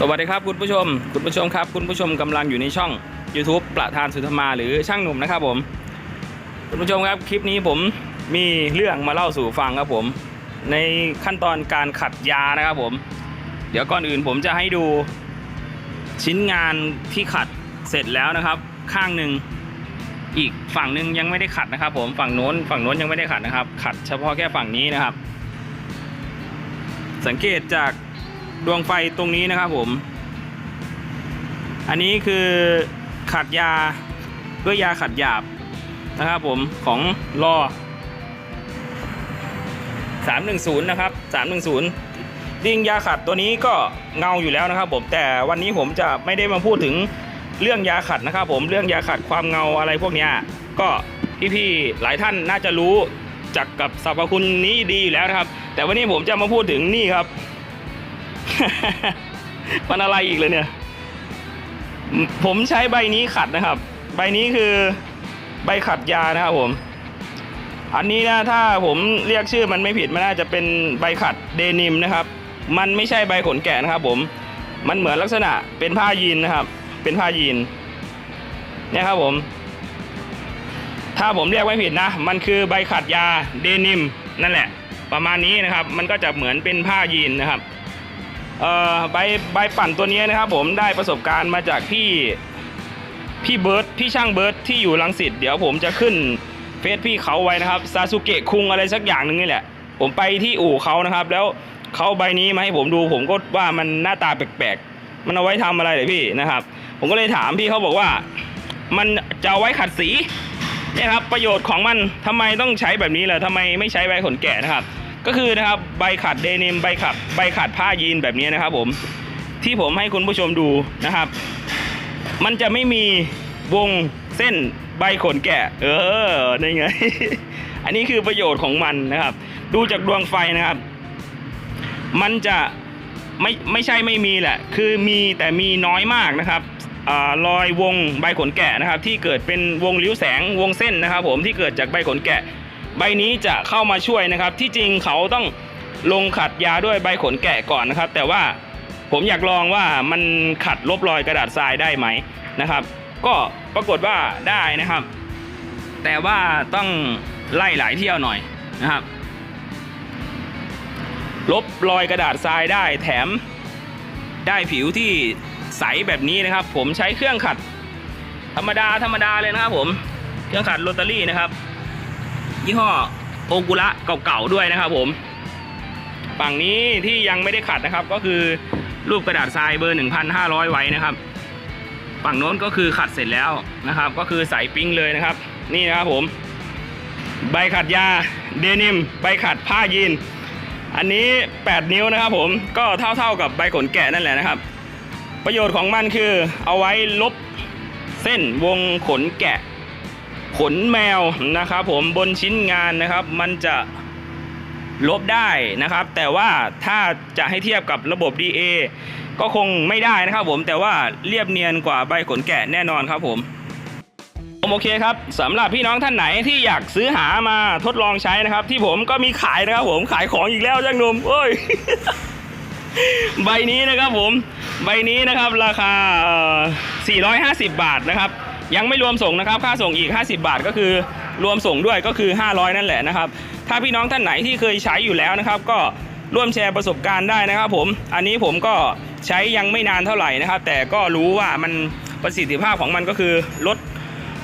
สวัสดีครับคุณผู้ชม คุณผู้ชมครับ คุณผู้ชมกำลังอยู่ในช่อง YouTube ประธานสุธมาหรือช่างหนุ่มนะครับผม คุณผู้ชมครับคลิปนี้ผมมีเรื่องมาเล่าสู่ฟังครับผม ในขั้นตอนการขัดยานะครับผม เดี๋ยวก่อนอื่นผมจะให้ดูชิ้นงานที่ขัดเสร็จแล้วนะครับ ข้างหนึ่งอีกฝั่งหนึ่งยังไม่ได้ขัดนะครับ ผมฝั่งโน้นฝั่งโน้นยังไม่ได้ขัดนะครับ ขัดเฉพาะแค่ฝั่งนี้นะครับ สังเกตจาก ดวงไฟตรงนี้นะครับผม อันนี้คือขัดยาด้วยยาขัดหยาบนะครับผมของรอ310 นะครับ 310 ดิงยาขัดตัวนี้ก็เงาอยู่แล้วนะครับผมแต่วันนี้ผมจะไม่ได้มาพูดถึงเรื่องยาขัดนะครับผมเรื่องยาขัดความเงาอะไรพวกนี้ก็พี่ๆหลายท่านน่าจะรู้จักกับสรรพคุณนี้ดีอยู่แล้วนะครับ แต่วันนี้ผมจะมาพูดถึงนี่ครับ มันอะไรอีกเลยเนี่ย ผมใช้ใบนี้ขัดนะครับ ใบนี้คือใบขัดยานะครับผม อันนี้นะถ้าผมเรียกชื่อมันไม่ผิดมันน่าจะเป็นใบขัดเดนิมนะครับ มันไม่ใช่ใบขนแกะนะครับ ผม มันเหมือนลักษณะเป็นผ้ายีนนะครับ เป็นผ้ายีนเนี่ยครับผม ถ้าผมเรียกไม่ผิดนะ มันคือใบขัดยาเดนิมนั่นแหละ ประมาณนี้นะครับ มันก็จะเหมือนเป็นผ้ายีนนะครับ ใบใบปั่นตัวนี้นะครับผมได้ประสบการณ์มาจากพี่พี่เบิร์ดพี่ช่างเบิร์ดที่อยู่ลังสิตเดี๋ยวผมจะขึ้นเฟซพี่เขาไว้นะครับซาสุเกะคุงอะไรสักอย่างหนึ่งนี่แหละ ผมไปที่อู่เขานะครับ แล้วเขาใบนี้มาให้ผมดูผมก็ว่ามันหน้าตาแปลกๆ มันเอาไว้ทำอะไรเลยพี่นะครับ ผมก็เลยถามพี่เขาบอกว่า มันจะเอาไว้ขัดสีเนี่ยครับประโยชน์ของมันทำไมต้องใช้แบบนี้ล่ะทำไมไม่ใช้ใบขนแกะนะครับ ก็คือนะครับใบขัดเดนิมใบขัดใบขัดผ้ายีนแบบนี้นะครับผมที่ผมให้คุณผู้ชมดูนะครับ มันจะไม่มีวงเส้นใบขนแกะ เออนี่ไง อันนี้คือประโยชน์ของมันนะครับ ดูจากดวงไฟนะครับ มันจะไม่ไม่ใช่ไม่มีแหละ คือมีแต่มีน้อยมากนะครับอรอยวงใบขนแกะนะครับ ที่เกิดเป็นวงริ้วแสงวงเส้นนะครับ ผมที่เกิดจากใบขนแกะ ใบนี้จะเข้ามาช่วยนะครับ ที่จริงเขาต้องลงขัดยาด้วยใบขนแกะก่อนนะครับ แต่ว่าผมอยากลองว่ามันขัดลบรอยกระดาษทรายได้ไหมนะครับ ก็ปรากฏว่าได้นะครับ แต่ว่าต้องไล่หลายเที่ยวหน่อยนะครับ ลบรอยกระดาษทรายได้แถมได้ผิวที่ใสแบบนี้นะครับ ผมใช้เครื่องขัดธรรมดาธรรมดาเลยนะครับผมเครื่องขัดโรตารี่นะครับ ยี่ห้อโอกุระเก่าๆด้วยนะครับผม ฝั่งนี้ที่ยังไม่ได้ขัดนะครับ ก็คือรูปกระดาษทรายเบอร์ 1,500 ไว้นะครับ ฝั่งโน้นก็คือขัดเสร็จแล้วนะครับ ก็คือใส่ปิ้งเลยนะครับ นี่นะครับผม ใบขัดยาเดนิม ใบขัดผ้ายีน อันนี้ 8 นิ้วนะครับผมก็เท่าๆกับใบขนแกะนั่นแหละนะครับ ประโยชน์ของมันคือเอาไว้ลบเส้นวงขนแกะ ขนแมวนะครับผมบนชิ้นงานนะครับ มันจะลบได้นะครับ แต่ว่าถ้าจะให้เทียบกับระบบ DA ก็คงไม่ได้นะครับผมแต่ว่าเรียบเนียนกว่าใบขนแกะแน่นอนครับผมโอเคครับสำหรับพี่น้องท่านไหนที่อยากซื้อหามาทดลองใช้นะครับ ที่ผมก็มีขายนะครับผมขายของอีกแล้วจ้างหนุ่มโอ้ยใบนี้นะครับผม ใบนี้นะครับราคา 450 บาทนะครับ ยังไม่รวมส่งนะครับ ค่าส่งอีก 50 บาทก็คือรวมส่งด้วยก็คือ 500 นั่นแหละนะครับ ถ้าพี่น้องท่านไหนที่เคยใช้อยู่แล้วนะครับ ก็ร่วมแชร์ประสบการณ์ได้นะครับผม อันนี้ผมก็ใช้ยังไม่นานเท่าไหร่นะครับ แต่ก็รู้ว่ามันประสิทธิภาพของมันก็คือลด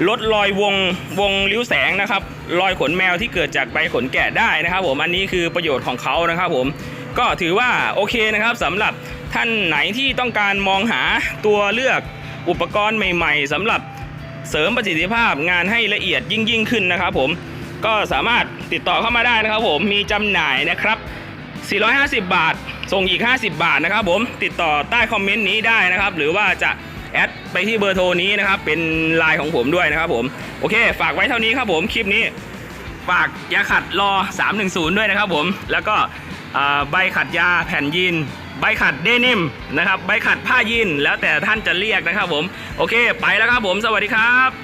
ลดรอยวงวงริ้วแสงนะครับ รอยขนแมวที่เกิดจากใบขนแกะได้นะครับ ผม อันนี้คือประโยชน์ของเขานะครับ ผม ก็ถือว่าโอเคนะครับสำหรับท่านไหนที่ต้องการมองหาตัวเลือกอุปกรณ์ใหม่ ๆสำหรับ เสริมประสิทธิภาพงานให้ละเอียดยิ่งยิ่งขึ้นนะครับผมก็สามารถติดต่อเข้ามาได้นะครับผมมีจำหน่ายนะครับ 450 บาท ส่งอีก 50 บาทนะครับผมติดต่อใต้คอมเมนต์นี้ได้นะครับ หรือว่าจะแอดไปที่เบอร์โทรนี้นะครับ เป็นไลน์ของผมด้วยนะครับผมโอเค ฝากไว้เท่านี้ครับผมคลิปนี้ ฝากยาขัดรอ 310 ด้วยนะครับผมแล้วก็ใบขัดยาแผ่นยีน ใบขัดเดนิมนะครับใบขัดผ้ายีนแล้วแต่ท่านจะเรียกนะครับผมโอเค ไปแล้วครับผมสวัสดีครับ